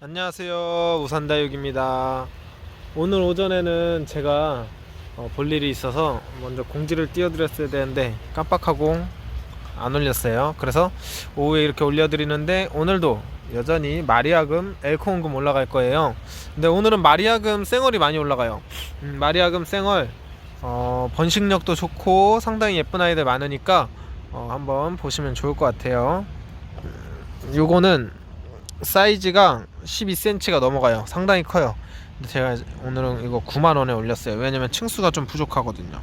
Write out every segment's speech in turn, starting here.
안녕하세요. 우산다육입니다. 오늘 오전에는 제가 어, 볼 일이 있어서 먼저 공지를 띄워드렸어야 되는데 깜빡하고 안 올렸어요. 그래서 오후에 이렇게 올려드리는데 오늘도 여전히 마리아금 엘코온금 올라갈 거예요. 근데 오늘은 마리아금 쌩얼이 많이 올라가요. 음, 마리아금 쌩얼 어, 번식력도 좋고 상당히 예쁜 아이들 많으니까 어, 한번 보시면 좋을 것 같아요 음, 요거는 사이즈가 12cm가 넘어가요. 상당히 커요. 근데 제가 오늘은 이거 9만 원에 올렸어요. 왜냐면 층수가 좀 부족하거든요.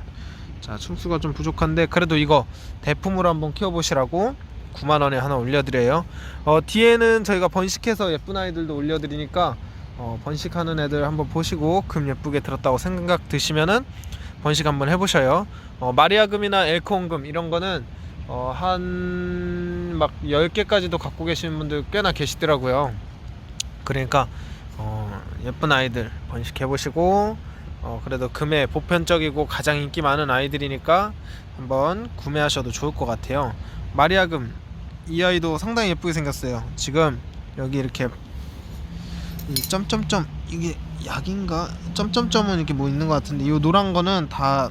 자, 층수가 좀 부족한데 그래도 이거 대품으로 한번 키워보시라고 9만 원에 하나 올려드려요. 어, 뒤에는 저희가 번식해서 예쁜 아이들도 올려드리니까 어, 번식하는 애들 한번 보시고 금 예쁘게 들었다고 생각 드시면은 번식 한번 해보셔요. 어, 마리아금이나 엘코온금 이런 거는 어, 한막 10개까지도 갖고 계시는 분들 꽤나 계시더라고요. 그러니까 어, 예쁜 아이들 번식해 보시고 어, 그래도 금에 보편적이고 가장 인기 많은 아이들이니까 한번 구매하셔도 좋을 것 같아요. 마리아금 이 아이도 상당히 예쁘게 생겼어요. 지금 여기 이렇게 이 점점점 이게 약인가? 점점점은 이렇게 뭐 있는 것 같은데 이 노란 거는 다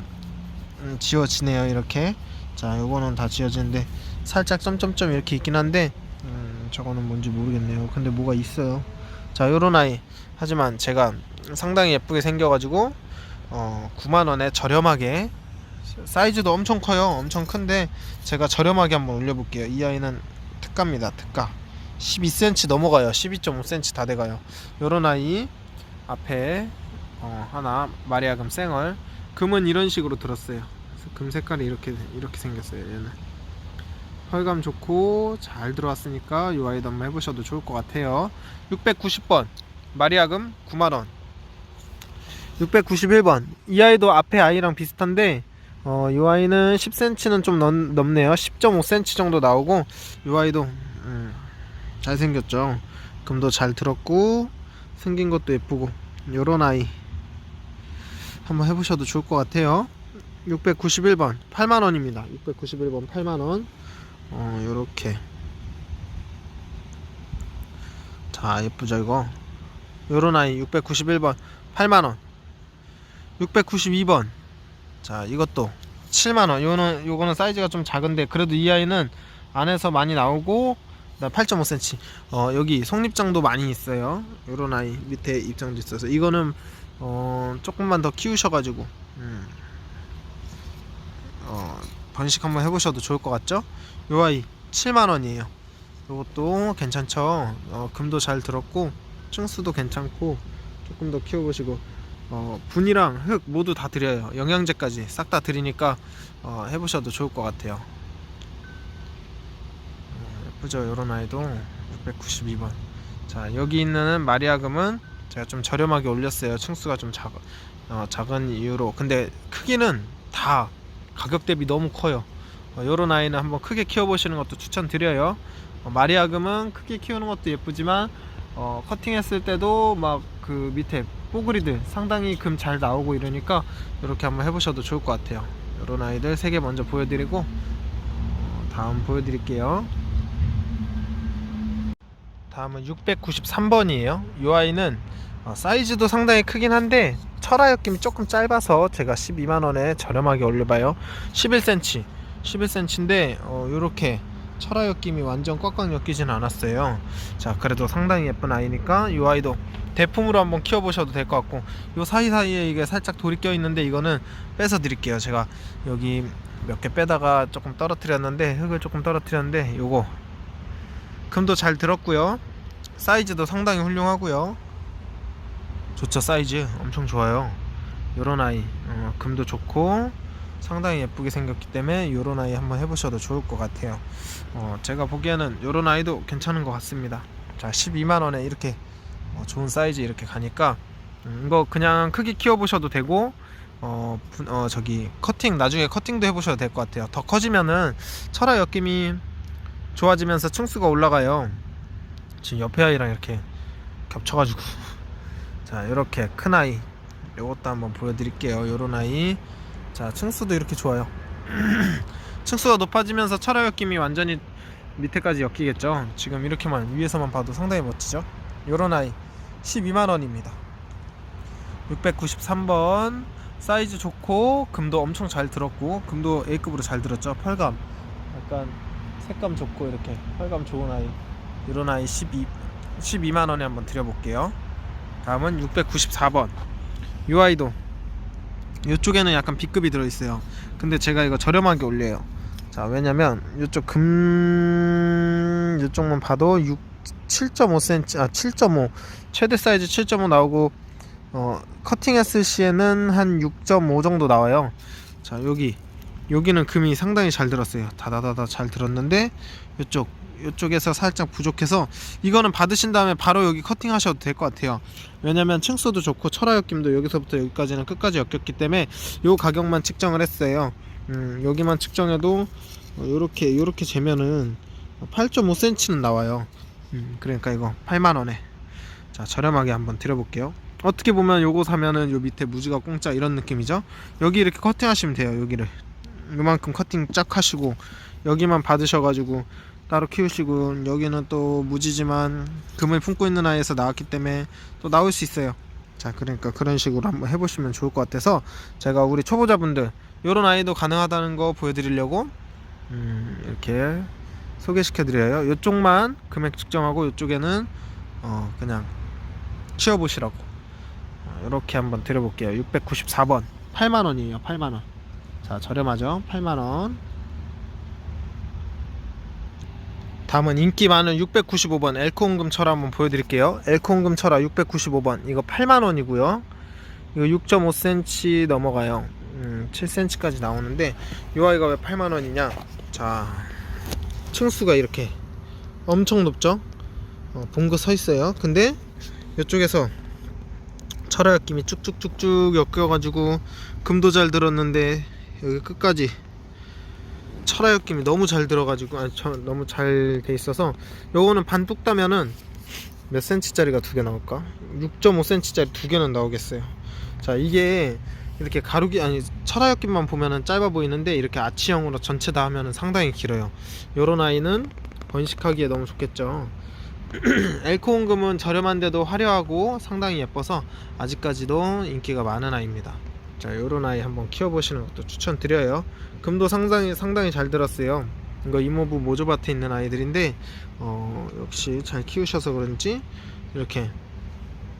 음, 지워지네요. 이렇게. 자 요거는 다 지워지는데 살짝 점점점 이렇게 있긴 한데 음, 저거는 뭔지 모르겠네요. 근데 뭐가 있어요. 자 요런 아이. 하지만 제가 상당히 예쁘게 생겨가지고 어 9만원에 저렴하게. 사이즈도 엄청 커요. 엄청 큰데 제가 저렴하게 한번 올려볼게요. 이 아이는 특가입니다. 특가. 12cm 넘어가요. 12.5cm 다 돼가요. 요런 아이 앞에 어 하나 마리아금 쌩얼. 금은 이런 식으로 들었어요. 금 색깔이 이렇게 이렇게 생겼어요 얘는. 펄감 좋고 잘 들어왔으니까 이 아이도 한번 해보셔도 좋을 것 같아요. 690번. 마리아금 9만원. 691번. 이 아이도 앞에 아이랑 비슷한데 어, 이 아이는 10cm는 좀 넘, 넘네요. 10.5cm 정도 나오고 이 아이도 음, 잘생겼죠. 금도 잘 들었고 생긴 것도 예쁘고 요런 아이 한번 해보셔도 좋을 것 같아요. 691번 8만원입니다. 691번 8만원. 어 요렇게. 자 예쁘죠 이거? 요런 아이 691번 8만원. 692번. 자 이것도 7만원. 요거는 요거는 사이즈가 좀 작은데 그래도 이 아이는 안에서 많이 나오고 그다음 8.5cm 어 여기 속립장도 많이 있어요. 요런 아이 밑에 입장도 있어서. 이거는 어 조금만 더 키우셔가지고 음. 어 번식 한번 해보셔도 좋을 것 같죠? 요 아이 7만원이에요. 요것도 괜찮죠? 어, 금도 잘 들었고 층수도 괜찮고 조금 더 키워보시고 어, 분이랑 흙 모두 다 드려요. 영양제까지 싹 다 드리니까 어, 해보셔도 좋을 것 같아요 어, 예쁘죠? 요런 아이도 692번. 자 여기 있는 마리아금은 제가 좀 저렴하게 올렸어요. 층수가 좀 작, 어, 작은 이유로. 근데 크기는 다 가격 대비 너무 커요. 어, 요런 아이는 한번 크게 키워보시는 것도 추천드려요. 어, 마리아금은 크게 키우는 것도 예쁘지만 어, 커팅했을 때도 막 그 밑에 뽀글이들 상당히 금 잘 나오고 이러니까 이렇게 한번 해보셔도 좋을 것 같아요. 요런 아이들 3개 먼저 보여드리고 어, 다음 보여드릴게요 다음은 693번이에요. 이 아이는 어, 사이즈도 상당히 크긴 한데 철화 엮임이 조금 짧아서 제가 12만원에 저렴하게 올려봐요. 11cm 11cm인데 어, 요렇게 철화 엮임이 완전 꽉꽉 엮이진 않았어요. 자 그래도 상당히 예쁜 아이니까 이 아이도 대품으로 한번 키워보셔도 될 것 같고 요 사이사이에 이게 살짝 돌이 껴 있는데 이거는 빼서 드릴게요. 제가 여기 몇 개 빼다가 조금 떨어뜨렸는데 흙을 조금 떨어뜨렸는데 요거 금도 잘 들었고요. 사이즈도 상당히 훌륭하고요. 좋죠 사이즈. 엄청 좋아요. 요런 아이 어, 금도 좋고 상당히 예쁘게 생겼기 때문에 요런 아이 한번 해보셔도 좋을 것 같아요. 어, 제가 보기에는 요런 아이도 괜찮은 것 같습니다. 자 12만원에 이렇게 어, 좋은 사이즈 이렇게 가니까 음, 이거 그냥 크게 키워보셔도 되고 어, 분- 어 저기 커팅 나중에 커팅도 해보셔도 될 것 같아요. 더 커지면은 철화 엮임이 좋아지면서 층수가 올라가요. 지금 옆에 아이랑 이렇게 겹쳐가지고. 자 이렇게 큰 아이. 요것도 한번 보여드릴게요. 요런 아이. 자 층수도 이렇게 좋아요. 층수가 높아지면서 철화 엮임이 완전히 밑에까지 엮이겠죠. 지금 이렇게만 위에서만 봐도 상당히 멋지죠. 요런 아이. 12만 원입니다. 693번. 사이즈 좋고 금도 엄청 잘 들었고 금도 A급으로 잘 들었죠. 펄감. 약간 색감 좋고 이렇게 펄감 좋은 아이 이런 아이 12 12만 원에 한번 드려볼게요. 다음은 694번 이 아이도 이쪽에는 약간 B급이 들어있어요. 근데 제가 이거 저렴하게 올려요. 자 왜냐면 이쪽 금 이쪽만 봐도 6 7.5cm 아 7.5 최대 사이즈 7.5 나오고 어 커팅 했을 시에는 한 6.5 정도 나와요. 자 여기 여기는 금이 상당히 잘 들었어요. 다다다다 잘 들었는데 이쪽 이쪽에서 살짝 부족해서 이거는 받으신 다음에 바로 여기 커팅 하셔도 될 것 같아요. 왜냐면 층수도 좋고 철화 엮임도 여기서부터 여기까지는 끝까지 엮였기 때문에 요 가격만 측정을 했어요. 음, 여기만 측정해도 요렇게 요렇게 재면은 8.5cm는 나와요. 음, 그러니까 이거 8만 원에 자 저렴하게 한번 드려볼게요. 어떻게 보면 요거 사면은 요 밑에 무지가 공짜 이런 느낌이죠. 여기 이렇게 커팅하시면 돼요. 여기를 요만큼 커팅 쫙 하시고 여기만 받으셔가지고 따로 키우시고 여기는 또 무지지만 금을 품고 있는 아이에서 나왔기 때문에 또 나올 수 있어요. 자 그러니까 그런 식으로 한번 해보시면 좋을 것 같아서 제가 우리 초보자분들 요런 아이도 가능하다는 거 보여드리려고 음, 이렇게 소개시켜 드려요. 이쪽만 금액 측정하고 이쪽에는 어, 그냥 치워보시라고 어, 이렇게 한번 드려볼게요. 694번 8만 원이에요. 8만 원. 자 저렴하죠? 8만 원. 다음은 인기 많은 695번 엘코온금 철화 한번 보여드릴게요. 엘코온금 철화 695번 이거 8만 원이고요. 이거 6.5cm 넘어가요. 음, 7cm까지 나오는데 이 아이가 왜 8만 원이냐? 자 층수가 이렇게 엄청 높죠? 어, 봉그 서 있어요. 근데 이쪽에서 철화 엮임이 쭉쭉쭉쭉 엮여가지고 금도 잘 들었는데 여기 끝까지 철화 엮임이 너무 잘 들어가지고 아니 저, 너무 잘 돼 있어서 요거는 반뚝 따면은 몇 센치짜리가 두 개 나올까? 6.5cm짜리 두 개는 나오겠어요. 자 이게 이렇게 가루기 아니 철화 엮임만 보면은 짧아 보이는데 이렇게 아치형으로 전체 다 하면은 상당히 길어요. 요런 아이는 번식하기에 너무 좋겠죠. 엘코온금은 저렴한데도 화려하고 상당히 예뻐서 아직까지도 인기가 많은 아이입니다. 자, 요런 아이 한번 키워보시는 것도 추천드려요. 금도 상당히 상당히 잘 들었어요. 이거 이모부 모조밭에 있는 아이들인데 어, 역시 잘 키우셔서 그런지 이렇게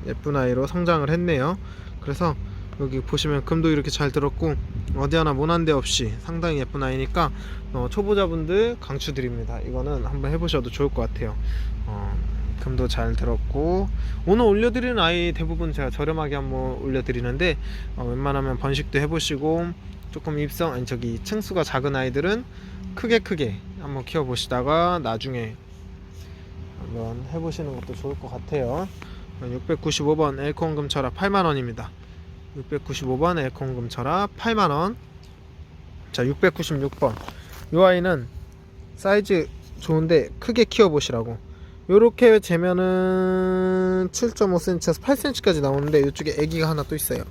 예쁜 아이로 성장을 했네요. 그래서 여기 보시면 금도 이렇게 잘 들었고 어디 하나 모난 데 없이 상당히 예쁜 아이니까 어, 초보자분들 강추드립니다. 이거는 한번 해보셔도 좋을 것 같아요. 어, 금도 잘 들었고 오늘 올려드리는 아이 대부분 제가 저렴하게 한번 올려드리는데 어, 웬만하면 번식도 해보시고 조금 입성 아니 저기 층수가 작은 아이들은 크게 크게 한번 키워보시다가 나중에 한번 해보시는 것도 좋을 것 같아요. 695번 엘콘 금 철화 8만원입니다. 695번 엘콘 금 철화 8만원. 자, 696번. 이 아이는 사이즈 좋은데 크게 키워보시라고. 요렇게 재면은 7.5cm에서 8cm까지 나오는데 이쪽에 애기가 하나 또 있어요.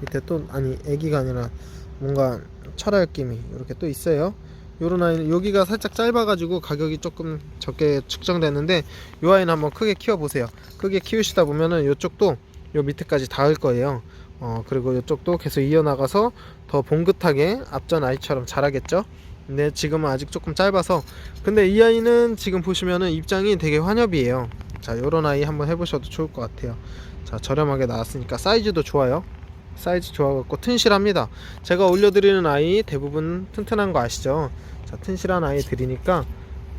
밑에 또 아니 애기가 아니라 뭔가 철화 느낌이 이렇게 또 있어요. 요런 아이는 여기가 살짝 짧아가지고 가격이 조금 적게 측정됐는데 요 아이는 한번 크게 키워보세요. 크게 키우시다 보면은 요쪽도 요 밑에까지 닿을 거예요. 어 그리고 요쪽도 계속 이어나가서 더 봉긋하게 앞전 아이처럼 자라겠죠. 근데 지금은 아직 조금 짧아서 근데 이 아이는 지금 보시면은 입장이 되게 환엽이에요. 자 요런 아이 한번 해보셔도 좋을 것 같아요. 자 저렴하게 나왔으니까 사이즈도 좋아요. 사이즈 좋아갖고 튼실합니다. 제가 올려드리는 아이 대부분 튼튼한 거 아시죠? 자 튼실한 아이 드리니까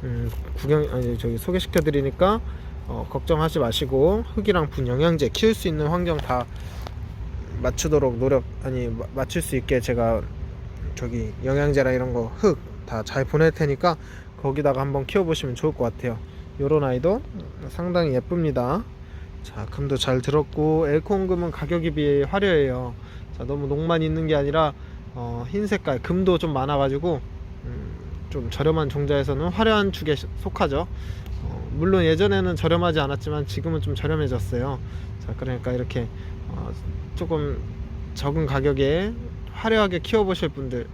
음, 구경 아니 저기 소개시켜 드리니까 어, 걱정하지 마시고 흙이랑 분 영양제 키울 수 있는 환경 다 맞추도록 노력 아니 마- 맞출 수 있게 제가 저기 영양제랑 이런 거 흙 다 잘 보낼 테니까 거기다가 한번 키워보시면 좋을 것 같아요. 요런 아이도 상당히 예쁩니다. 자, 금도 잘 들었고 엘코온금은 가격에 비해 화려해요. 자, 너무 녹만 있는 게 아니라 어, 흰 색깔 금도 좀 많아가지고 음, 좀 저렴한 종자에서는 화려한 축에 시- 속하죠. 어, 물론 예전에는 저렴하지 않았지만 지금은 좀 저렴해졌어요. 자, 그러니까 이렇게 어, 조금 적은 가격에 화려하게 키워보실 분들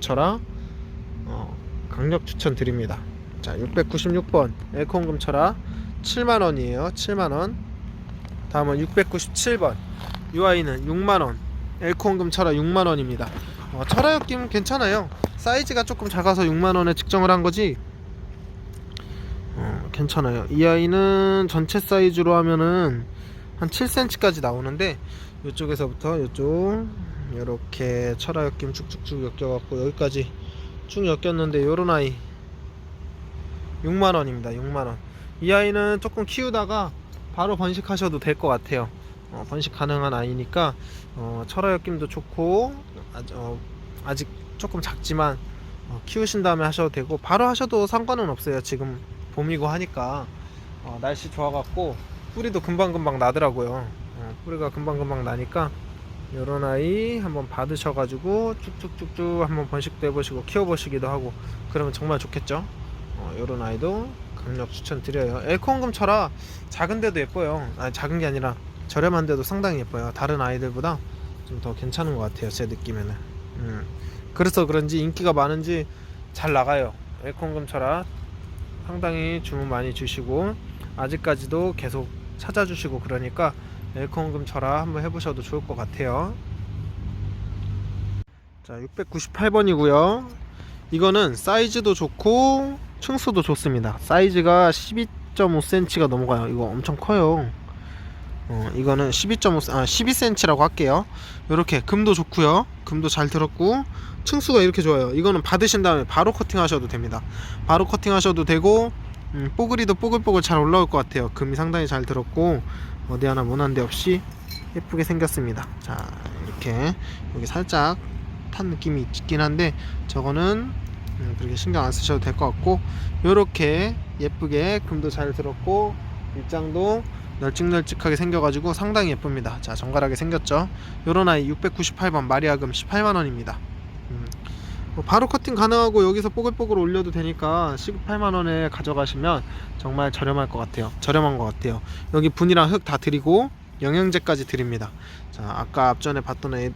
철화 어, 강력 추천드립니다. 자, 696번 에콘 금철아 7만 원이에요. 7만 원. 다음은 697번 이 아이는 6만 원. 에콘 금철아 6만 원입니다. 어, 철화 엮임 괜찮아요. 사이즈가 조금 작아서 6만 원에 측정을 한 거지. 어, 괜찮아요. 이 아이는 전체 사이즈로 하면은 한 7cm까지 나오는데 이쪽에서부터 이쪽 이렇게 철화 엮임 쭉쭉쭉 엮여갖고 여기까지 쭉 엮였는데 요런 아이 6만원입니다 6만원. 이 아이는 조금 키우다가 바로 번식하셔도 될 것 같아요. 어, 번식 가능한 아이니까 어, 철화 엮임도 좋고 아, 어, 아직 조금 작지만 어, 키우신 다음에 하셔도 되고 바로 하셔도 상관은 없어요. 지금 봄이고 하니까. 어, 날씨 좋아갖고 뿌리도 금방금방 나더라고요. 어, 뿌리가 금방금방 나니까 요런 아이 한번 받으셔가지고 쭉쭉쭉쭉 한번 번식도 해보시고 키워보시기도 하고 그러면 정말 좋겠죠? 어, 요런 아이도 강력 추천드려요. 엘콘금처라. 작은데도 예뻐요. 아니 작은 게 아니라 저렴한데도 상당히 예뻐요. 다른 아이들보다 좀 더 괜찮은 것 같아요 제 느낌에는. 음. 그래서 그런지 인기가 많은지 잘 나가요. 엘콘금처라. 상당히 주문 많이 주시고 아직까지도 계속 찾아주시고 그러니까 엘콘금처라 한번 해보셔도 좋을 것 같아요. 자 698번이고요. 이거는 사이즈도 좋고 층수도 좋습니다. 사이즈가 12.5cm가 넘어가요. 이거 엄청 커요. 어, 이거는 12.5 아, 12cm라고 할게요. 이렇게 금도 좋고요. 금도 잘 들었고 층수가 이렇게 좋아요. 이거는 받으신 다음에 바로 커팅 하셔도 됩니다. 바로 커팅 하셔도 되고 음, 뽀글이도 뽀글뽀글 잘 올라올 것 같아요. 금이 상당히 잘 들었고 어디 하나 모난 데 없이 예쁘게 생겼습니다. 자 이렇게 여기 살짝 탄 느낌이 있긴 한데 저거는 음, 그렇게 신경 안 쓰셔도 될 것 같고 요렇게 예쁘게 금도 잘 들었고 입장도 널찍널찍하게 생겨가지고 상당히 예쁩니다. 자 정갈하게 생겼죠? 요런 아이 698번 마리아금 18만원입니다. 음, 뭐 바로 커팅 가능하고 여기서 뽀글뽀글 올려도 되니까 시급 8만원에 가져가시면 정말 저렴할 것 같아요. 저렴한 것 같아요. 여기 분이랑 흙 다 드리고 영양제까지 드립니다. 자 아까 앞전에 봤던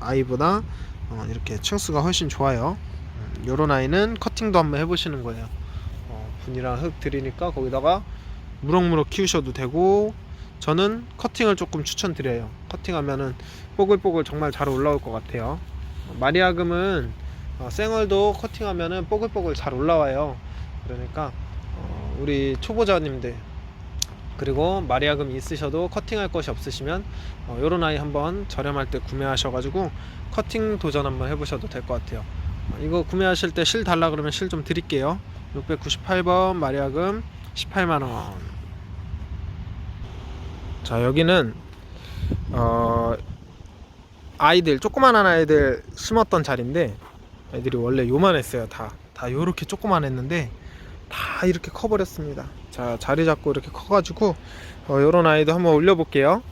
아이보다 어, 이렇게 층수가 훨씬 좋아요. 음, 요런 아이는 커팅도 한번 해보시는 거예요. 어, 분이랑 흙 드리니까 거기다가 무럭무럭 키우셔도 되고 저는 커팅을 조금 추천드려요. 커팅하면은 뽀글뽀글 정말 잘 올라올 것 같아요. 어, 마리아금은 어, 생얼도 커팅하면은 뽀글뽀글 잘 올라와요. 그러니까 어, 우리 초보자님들 그리고 마리아금 있으셔도 커팅할 것이 없으시면 어, 요런 아이 한번 저렴할 때 구매하셔가지고 커팅 도전 한번 해보셔도 될 것 같아요. 어, 이거 구매하실 때 실 달라 그러면 실 좀 드릴게요. 698번 마리아금 18만원. 자 여기는 어 아이들 조그만한 아이들 심었던 자리인데 애들이 원래 요만했어요 다. 다 요렇게 조그만 했는데 다 이렇게 커버렸습니다. 자 자리 잡고 이렇게 커가지고 어, 요런 아이도 한번 올려볼게요.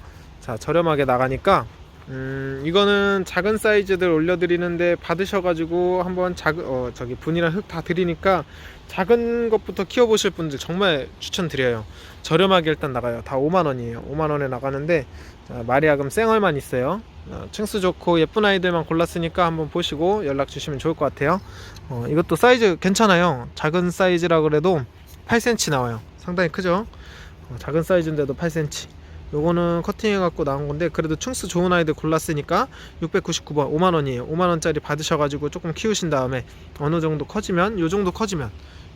자 저렴하게 나가니까 음 이거는 작은 사이즈들 올려드리는데 받으셔가지고 한번 작은 어 저기 분이랑 흙 다 드리니까 작은 것부터 키워보실 분들 정말 추천드려요. 저렴하게 일단 나가요. 다 5만 원이에요. 5만 원에 나가는데 자, 마리아금 생얼만 있어요. 어, 층수 좋고 예쁜 아이들만 골랐으니까 한번 보시고 연락 주시면 좋을 것 같아요. 어, 이것도 사이즈 괜찮아요. 작은 사이즈라 그래도 8cm 나와요. 상당히 크죠? 어, 작은 사이즈인데도 8cm 요거는 커팅해 갖고 나온 건데 그래도 층수 좋은 아이들 골랐으니까 699번 5만원이에요. 5만원짜리 받으셔가지고 조금 키우신 다음에 어느 정도 커지면 요 정도 커지면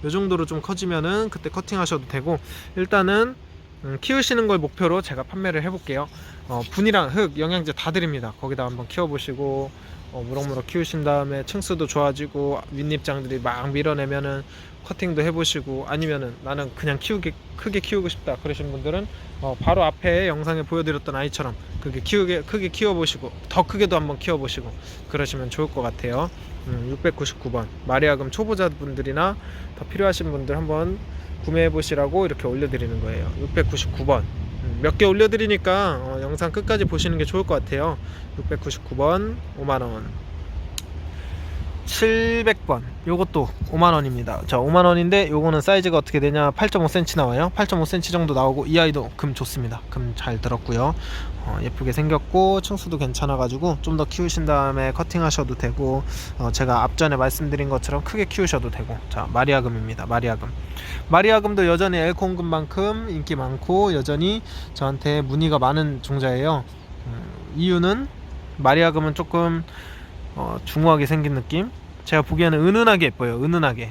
요 정도로 좀 커지면은 그때 커팅 하셔도 되고 일단은 음, 키우시는 걸 목표로 제가 판매를 해볼게요. 어, 분이랑 흙 영양제 다 드립니다. 거기다 한번 키워보시고 어, 무럭무럭 키우신 다음에 층수도 좋아지고 윗잎장들이 막 밀어내면은 커팅도 해보시고 아니면은 나는 그냥 키우기 크게 키우고 싶다 그러신 분들은 어, 바로 앞에 영상에 보여드렸던 아이처럼 그게 키우게 크게 키워보시고 더 크게도 한번 키워보시고 그러시면 좋을 것 같아요. 음, 699번 마리아금 초보자분들이나 더 필요하신 분들 한번 구매해 보시라고 이렇게 올려드리는 거예요. 699번 음, 몇 개 올려드리니까 어, 영상 끝까지 보시는 게 좋을 것 같아요. 699번 5만 원. 700번. 요것도 5만원입니다. 자 5만원인데 요거는 사이즈가 어떻게 되냐? 8.5cm 나와요. 8.5cm 정도 나오고 이 아이도 금 좋습니다. 금 잘 들었고요. 어, 예쁘게 생겼고 층수도 괜찮아 가지고 좀 더 키우신 다음에 커팅 하셔도 되고 어, 제가 앞전에 말씀드린 것처럼 크게 키우셔도 되고. 자 마리아금입니다. 마리아금. 마리아금도 여전히 엘콘금만큼 인기 많고 여전히 저한테 문의가 많은 종자예요. 음, 이유는 마리아금은 조금 어, 중후하게 생긴 느낌? 제가 보기에는 은은하게 예뻐요 은은하게.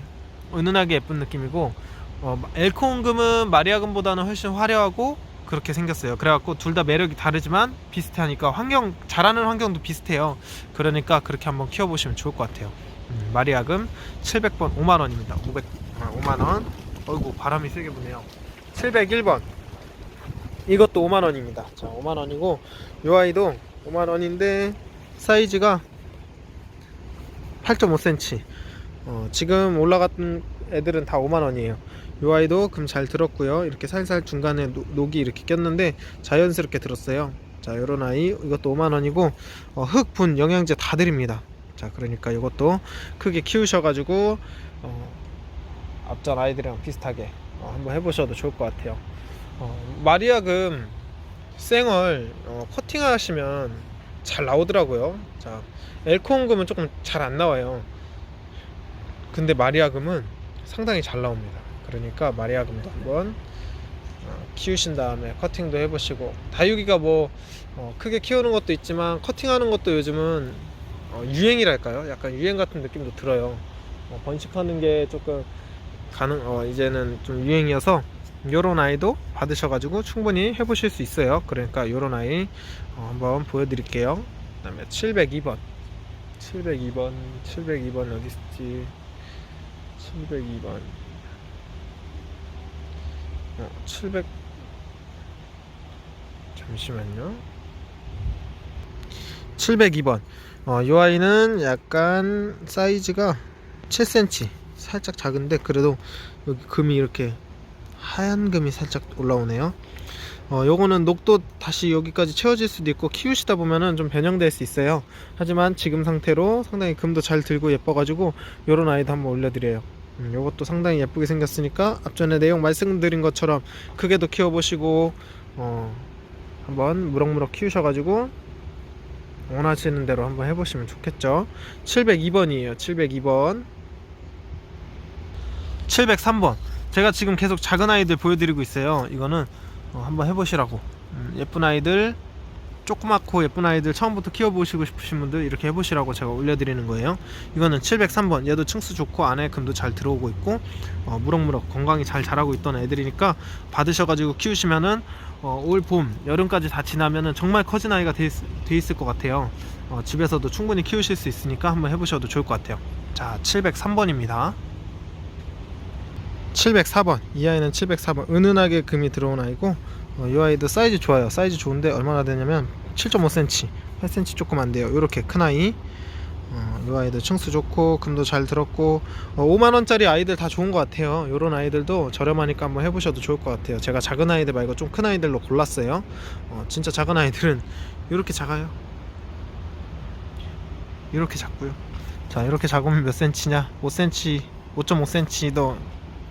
은은하게 예쁜 느낌이고 어, 엘콘금은 마리아금보다는 훨씬 화려하고 그렇게 생겼어요. 그래갖고 둘 다 매력이 다르지만 비슷하니까 환경 자라는 환경도 비슷해요. 그러니까 그렇게 한번 키워보시면 좋을 것 같아요. 음, 마리아금 700번 5만원입니다. 500, 아, 5만원. 어이구 바람이 세게 부네요. 701번. 이것도 5만원입니다. 자 5만원이고 이 아이도 5만원인데 사이즈가 8.5cm 어, 지금 올라갔던 애들은 다 5만원이에요. 이 아이도 금 잘 들었고요. 이렇게 살살 중간에 노, 녹이 이렇게 꼈는데 자연스럽게 들었어요. 자 요런 아이 이것도 5만원이고 어, 흙 분 영양제 다 드립니다. 자 그러니까 이것도 크게 키우셔가지고 어, 앞전 아이들이랑 비슷하게 어, 한번 해보셔도 좋을 것 같아요. 어, 마리아금 생얼 어, 커팅하시면 잘 나오더라고요. 자 엘코온금은 조금 잘 안 나와요. 근데 마리아금은 상당히 잘 나옵니다. 그러니까 마리아금도 한번 어, 키우신 다음에 커팅도 해보시고. 다육이가 뭐 어, 크게 키우는 것도 있지만 커팅하는 것도 요즘은 어, 유행이랄까요? 약간 유행 같은 느낌도 들어요. 어, 번식하는 게 조금 가능 어, 이제는 좀 유행이어서 요런 아이도 받으셔가지고 충분히 해보실 수 있어요. 그러니까 요런 아이 어, 한번 보여드릴게요. 그 다음에 702번. 702번 702번 어디 있지. 702번. 어, 700 잠시만요. 702번. 어, 이 아이는 약간 사이즈가 7cm 살짝 작은데 그래도 여기 금이 이렇게 하얀 금이 살짝 올라오네요. 어, 요거는 녹도 다시 여기까지 채워질 수도 있고 키우시다 보면은 좀 변형될 수 있어요. 하지만 지금 상태로 상당히 금도 잘 들고 예뻐가지고 요런 아이도 한번 올려드려요. 음, 요것도 상당히 예쁘게 생겼으니까 앞전에 내용 말씀드린 것처럼 크게도 키워보시고 어, 한번 무럭무럭 키우셔가지고 원하시는 대로 한번 해보시면 좋겠죠. 702번이에요. 702번. 703번 제가 지금 계속 작은 아이들 보여드리고 있어요. 이거는 어, 한번 해보시라고. 음, 예쁜 아이들 조그맣고 예쁜 아이들 처음부터 키워보시고 싶으신 분들 이렇게 해보시라고 제가 올려드리는 거예요. 이거는 703번. 얘도 층수 좋고 안에 금도 잘 들어오고 있고 어, 무럭무럭 건강히 잘 자라고 있던 애들이니까 받으셔가지고 키우시면은 어, 올 봄, 여름까지 다 지나면은 정말 커진 아이가 돼, 있, 돼 있을 것 같아요. 어, 집에서도 충분히 키우실 수 있으니까 한번 해보셔도 좋을 것 같아요. 자 703번입니다 704번 이 아이는 704번. 은은하게 금이 들어온 아이고 어, 이 아이도 사이즈 좋아요. 사이즈 좋은데 얼마나 되냐면 7.5cm 8cm 조금 안 돼요. 이렇게 큰 아이. 어, 이 아이도 층수 좋고 금도 잘 들었고 어, 5만원짜리 아이들 다 좋은 것 같아요. 요런 아이들도 저렴하니까 한번 해보셔도 좋을 것 같아요. 제가 작은 아이들 말고 좀 큰 아이들로 골랐어요. 어, 진짜 작은 아이들은 이렇게 작아요. 이렇게 작고요. 자 이렇게 작으면 몇 cm냐? 5cm 5.5cm도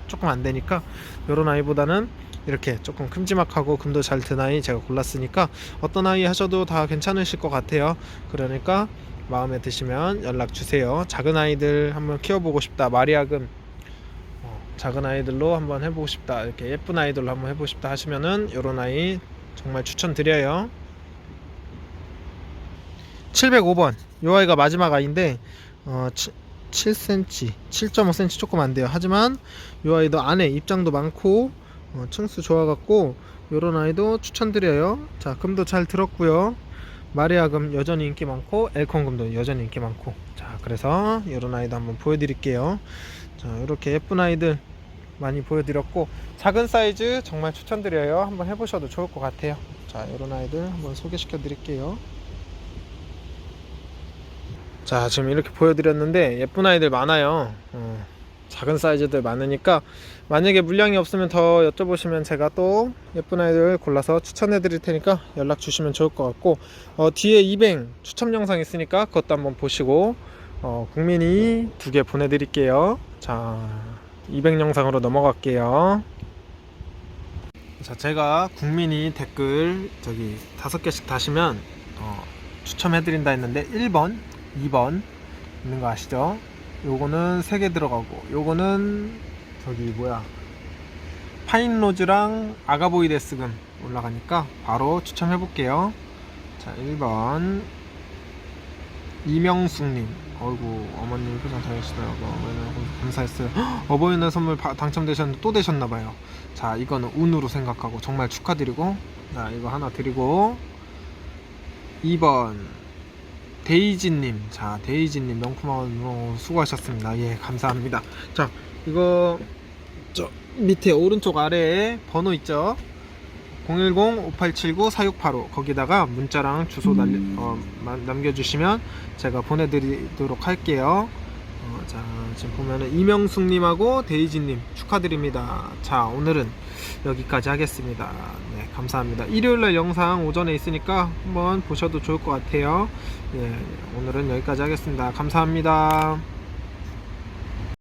조금 안 되니까 요런 아이보다는 이렇게 조금 큼지막하고 금도 잘 든 아이 제가 골랐으니까 어떤 아이 하셔도 다 괜찮으실 것 같아요. 그러니까 마음에 드시면 연락 주세요. 작은 아이들 한번 키워보고 싶다. 마리아금. 어, 작은 아이들로 한번 해보고 싶다. 이렇게 예쁜 아이들로 한번 해보고 싶다 하시면은 요런 아이 정말 추천드려요. 705번. 요 아이가 마지막 아이인데 어, 7cm, 7.5cm 조금 안 돼요. 하지만 이 아이도 안에 입장도 많고 어, 층수 좋아갖고 이런 아이도 추천드려요. 자, 금도 잘 들었고요. 마리아금 여전히 인기 많고 엘콘금도 여전히 인기 많고 자, 그래서 이런 아이도 한번 보여드릴게요. 자, 이렇게 예쁜 아이들 많이 보여드렸고 작은 사이즈 정말 추천드려요. 한번 해보셔도 좋을 것 같아요. 자, 이런 아이들 한번 소개시켜 드릴게요. 자 지금 이렇게 보여드렸는데 예쁜 아이들 많아요 어, 작은 사이즈들 많으니까 만약에 물량이 없으면 더 여쭤보시면 제가 또 예쁜 아이들 골라서 추천해 드릴 테니까 연락 주시면 좋을 것 같고 어, 뒤에 이뱅 추첨 영상 있으니까 그것도 한번 보시고 어, 국민이 두 개 보내드릴게요. 자, 200 영상으로 넘어갈게요. 자, 제가 국민이 댓글 저기 다섯 개씩 다시면 어, 추첨해 드린다 했는데 1번, 2번 있는 거 아시죠? 요거는 세개 들어가고 요거는 저기 뭐야 파인로즈랑 아가보이데스금 올라가니까 바로 추첨해 볼게요. 자, 1번 이명숙님. 어이구 어머님 표정. 어머니는 감사했어요. 헉, 어버이날 선물 바- 당첨되셨는데 또 되셨나봐요. 자, 이거는 운으로 생각하고 정말 축하드리고 자, 이거 하나 드리고 2번 데이지님. 자, 데이지님 명품하고 수고하셨습니다. 예, 감사합니다. 자, 이거 저 밑에 오른쪽 아래에 번호 있죠? 010-5879-4685 거기다가 문자랑 주소 날려, 어, 마- 남겨주시면 제가 보내드리도록 할게요. 어, 자 지금 보면은 이명숙님하고 데이지님 축하드립니다. 자 오늘은 여기까지 하겠습니다. 네 감사합니다. 일요일날 영상 오전에 있으니까 한번 보셔도 좋을 것 같아요. 예 오늘은 여기까지 하겠습니다. 감사합니다.